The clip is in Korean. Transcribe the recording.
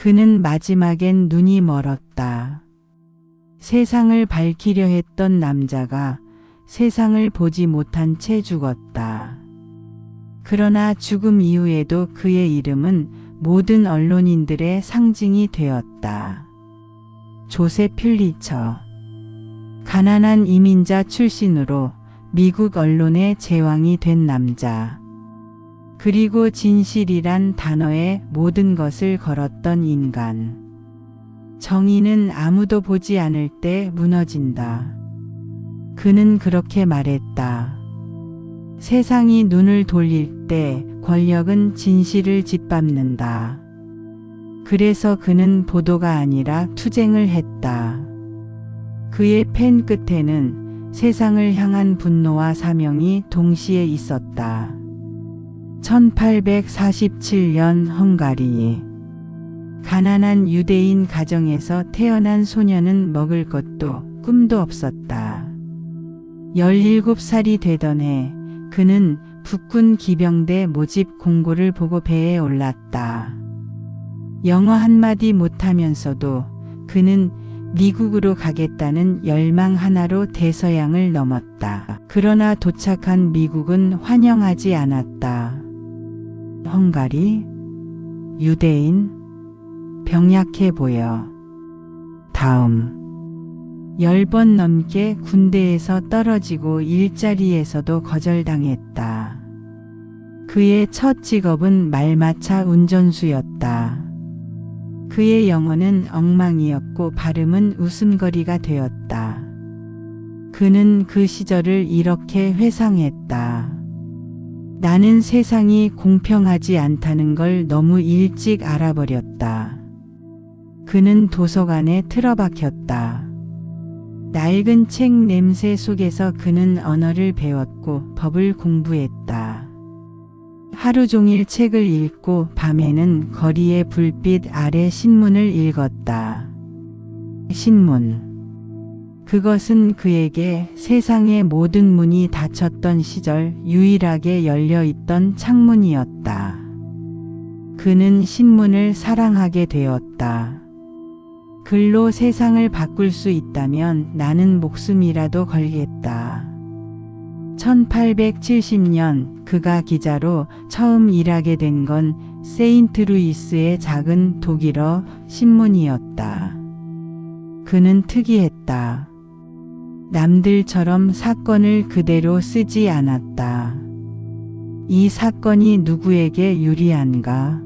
그는 마지막엔 눈이 멀었다. 세상을 밝히려 했던 남자가 세상을 보지 못한 채 죽었다. 그러나 죽음 이후에도 그의 이름은 모든 언론인들의 상징이 되었다. 조셉 퓰리처. 가난한 이민자 출신으로 미국 언론의 제왕이 된 남자. 그리고 진실이란 단어에 모든 것을 걸었던 인간. 정의는 아무도 보지 않을 때 무너진다. 그는 그렇게 말했다. 세상이 눈을 돌릴 때 권력은 진실을 짓밟는다. 그래서 그는 보도가 아니라 투쟁을 했다. 그의 펜 끝에는 세상을 향한 분노와 사명이 동시에 있었다. 1847년 헝가리 가난한 유대인 가정에서 태어난 소녀는 먹을 것도 꿈도 없었다. 17살이 되던 해 그는 북군 기병대 모집 공고를 보고 배에 올랐다. 영어 한마디 못하면서도 그는 미국으로 가겠다는 열망 하나로 대서양을 넘었다. 그러나 도착한 미국은 환영하지 않았다. 헝가리, 유대인, 병약해 보여. 다음. 열번 넘게 군대에서 떨어지고 일자리에서도 거절당했다. 그의 첫 직업은 말마차 운전수였다. 그의 영어는 엉망이었고 발음은 웃음거리가 되었다. 그는 그 시절을 이렇게 회상했다. 나는 세상이 공평하지 않다는 걸 너무 일찍 알아버렸다. 그는 도서관에 틀어박혔다. 낡은 책 냄새 속에서 그는 언어를 배웠고 법을 공부했다. 하루 종일 책을 읽고 밤에는 거리의 불빛 아래 신문을 읽었다. 신문. 그것은 그에게 세상의 모든 문이 닫혔던 시절 유일하게 열려 있던 창문이었다. 그는 신문을 사랑하게 되었다. 글로 세상을 바꿀 수 있다면 나는 목숨이라도 걸겠다. 1870년 그가 기자로 처음 일하게 된 건 세인트루이스의 작은 독일어 신문이었다. 그는 특이했다. 남들처럼 사건을 그대로 쓰지 않았다. 이 사건이 누구에게 유리한가?